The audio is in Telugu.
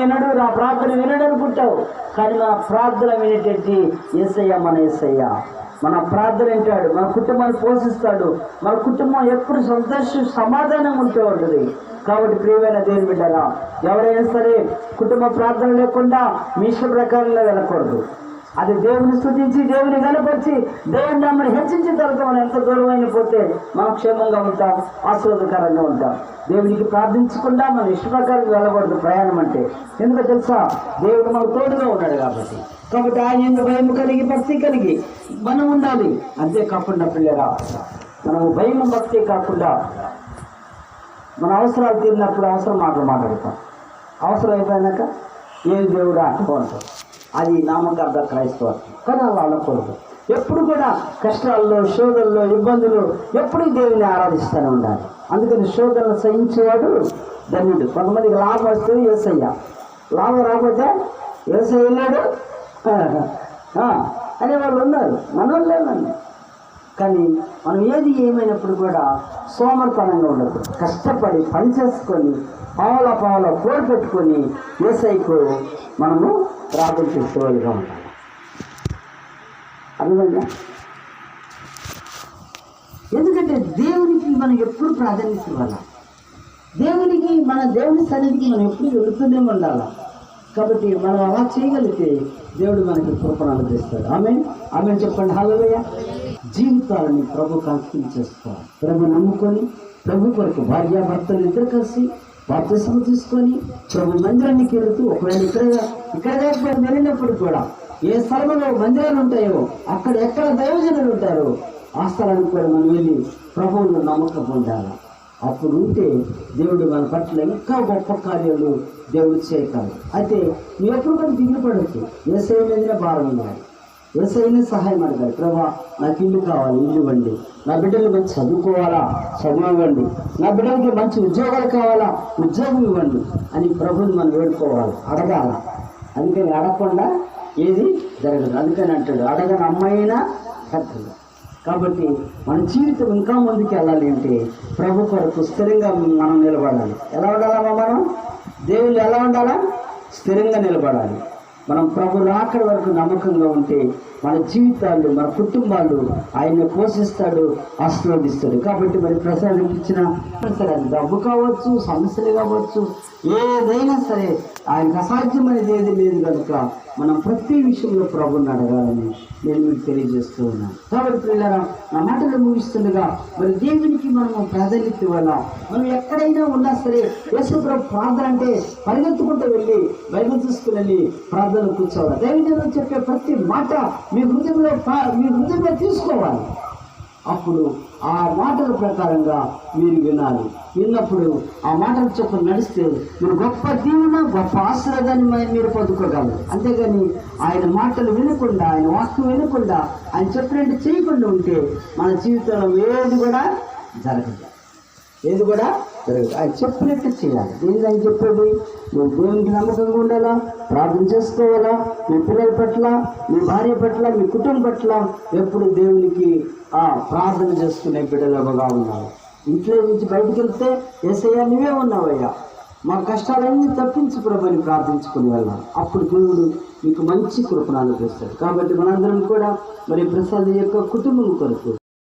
వినడు నా ప్రార్థన వినడు అనుకుంటావు. కానీ మన ప్రార్థన వినేటట్టు ఏసయ్య మన ఏసయ్య. మన ప్రార్థన వింటాడు మన కుటుంబాన్ని పోషిస్తాడు. మన కుటుంబం ఎప్పుడు సంతోషం సమాధానం ఉంటూ ఉంటుంది. కాబట్టి ప్రియమైన దేవుని బిడ్డరా ఎవరైనా సరే కుటుంబ ప్రార్థన లేకుండా మీ ఇష్ట ప్రకారంలో వెళ్ళకూడదు. అది దేవుని స్థుతించి దేవుని కనపరిచి దేవుని నమ్మని హెచ్చించిన తర్వాత మనం ఎంత దూరమైన పోతే మనం క్షేమంగా ఉంటాం ఆశీర్వదకరంగా ఉంటాం. దేవునికి ప్రార్థించకుండా మనం ఇష్టప్రకారం వెళ్ళకూడదు ప్రయాణం అంటే. ఎందుకు తెలుసా? దేవుడు మనకు తోడుగా ఉన్నాడు కాబట్టి. కాబట్టి ఆయన ఎందుకు భయం కలిగి భక్తి కలిగి మనం ఉండాలి. అంతే కాకుండా పిల్లరా మనము భయం భక్తి కాకుండా మన అవసరాలు తీరినప్పుడు అవసరం మాటలు మాట్లాడతాం. అవసరం అయిపోయినాక ఏం దేవుడు అంటుకుంటాం అది నామకార్థ క్రైస్తవత్వం కానీ అలా అనకూడదు. ఎప్పుడు కూడా కష్టాల్లో శోధనలో ఇబ్బందులు ఎప్పుడు దేవుని ఆరాధిస్తూనే ఉండాలి. అందుకని శోధనలు సహించేవాడు ధన్యుడు. కొంతమందికి లాభం వస్తే ఏసయ్య. లాభం రాకపోతే ఏసయ్య వెళ్ళాడు అనే వాళ్ళు ఉన్నారు. మనం లేదండి కానీ మనం ఏది ఏమైనప్పుడు కూడా సోమర్పణంగా ఉండదు కష్టపడి పని చేసుకొని పావుల పావుల కోరి పెట్టుకొని ఏసైకు మనము ప్రార్థన చేసేవాళ్ళుగా ఉంటాం అర్థమైందా? ఎందుకంటే దేవునికి మనం ఎప్పుడు ప్రాధాన్యత ఇవ్వాలి దేవునికి మన దేవుని సన్నిధికి మనం ఎప్పుడు వెళుతూనే ఉండాలి? కాబట్టి మనం అలా చేయగలిగితే దేవుడు మనకి కృపను అనుగ్రహిస్తాడు. ఆమె ఆమె చెప్పండి. హలోయ జీవితాలని ప్రభు అంకితం ప్రభు నమ్ముకొని ప్రభు కొరకు భార్యాభర్తలు ఇద్దరు కలిసి బాప్తిసం తీసుకొని ప్రభు మందిరానికి వెళుతూ ఒకవేళ ఇక్కడ ఇక్కడ లేకపోతే వెళ్ళినప్పుడు కూడా ఏ స్థలంలో మందిరాలు ఉంటాయో అక్కడ ఎక్కడ దైవజనులు ఉంటారో ఆ స్థలానికి కూడా మనం వెళ్ళి ప్రభువును నమ్మకం పొందాలి? అప్పుడు ఉంటే దేవుడు మన పట్ల ఇంకా గొప్ప కార్యాలు దేవుడు చేయగలరు అయితే నువ్వు ఎప్పుడు కూడా దిగులు పడవచ్చు సేవ మీద భారం ఉండాలి. ఏసైనా సహాయం అడగాలి. ప్రభా నాకు ఇల్లు కావాలి ఇల్లు ఇవ్వండి. నా బిడ్డలు మంచి చదువుకోవాలా? చదువు ఇవ్వండి. నా బిడ్డలకి మంచి ఉద్యోగాలు కావాలా? ఉద్యోగం ఇవ్వండి అని ప్రభుని మనం వేడుకోవాలి. అడగాల. అందుకని అడగకుండా ఏది జరగదు. అందుకని అంటాడు అడగని అమ్మాయినా కట్టదు కాబట్టి మన జీవితం ఇంకా ముందుకు వెళ్ళాలి అంటే ప్రభు కొరకు స్థిరంగా మనం నిలబడాలి. ఎలా ఉండాలమ్మా మనం? దేవుళ్ళు ఎలా ఉండాలా? స్థిరంగా నిలబడాలి. మనం ప్రభు రాకడ వరకు నమ్మకంగా ఉంటే మన జీవితాలు మన కుటుంబాలు ఆయన పోషిస్తాడు ఆశీర్వదిస్తాడు. కాబట్టి మరి ప్రసాదం ఇచ్చిన సరే అది డబ్బు కావచ్చు సమస్యలు కావచ్చు ఏదైనా సరే ఆయనకు అసాధ్యమైనది ఏది లేదు కనుక మనం ప్రతి విషయంలో ప్రభుని అడగాలని నేను మీకు తెలియజేస్తూ ఉన్నాను. కాబట్టి పిల్లరా నా మాటలు ముగిస్తుండగా మరి దేవునికి మనము ప్రాధాన్యత ఇవ్వాలా? మనం ఎక్కడైనా ఉన్నా సరే యేసు ప్రభు ప్రార్థన అంటే పరిగెత్తుకుంటూ వెళ్ళి బయట తీసుకుని ప్రార్థన కూర్చోవాలి. దైవజనులు చెప్పే ప్రతి మాట మీ హృదయంలో మీ హృదయంలో తీసుకోవాలి. అప్పుడు ఆ మాటల ప్రకారంగా మీరు వినాలి. విన్నప్పుడు ఆ మాటల చొప్పున నడిస్తే మీరు గొప్ప దీవెన గొప్ప ఆశ్రదాన్ని మీరు పొందుకోగలరు. అంతేగాని ఆయన మాటలు వినకుండా ఆయన వాక్యం వినకుండా ఆయన చెప్పినట్టు చేయకుండా ఉంటే మన జీవితంలో ఏది కూడా జరగదు. ఏది కూడా జరగదు. ఆయన చెప్పినట్టు చేయాలి. దేనికి ఆయన చెప్పేది నువ్వు దేవునికి నమ్మకంగా ఉండాలా? ప్రార్థన చేసుకోవాలా? మీ పిల్లల పట్ల మీ భార్య పట్ల మీ కుటుంబం పట్ల ఎప్పుడు దేవునికి ఆ ప్రార్థన చేసుకునే బిడ్డలవగా ఉన్నావు ఇంట్లో నుంచి బయటకు వెళ్తే ఏసయ్యా నువ్వే ఉన్నావయ్యా. మా కష్టాలన్నీ తప్పించు ప్రభుని ప్రార్థించుకుని వెళ్ళాలి. అప్పుడు దేవుడు మీకు మంచి కృపణాలు చేస్తాడు కాబట్టి మనందరం కూడా మరి ప్రసాద్ యొక్క కుటుంబం కొరకు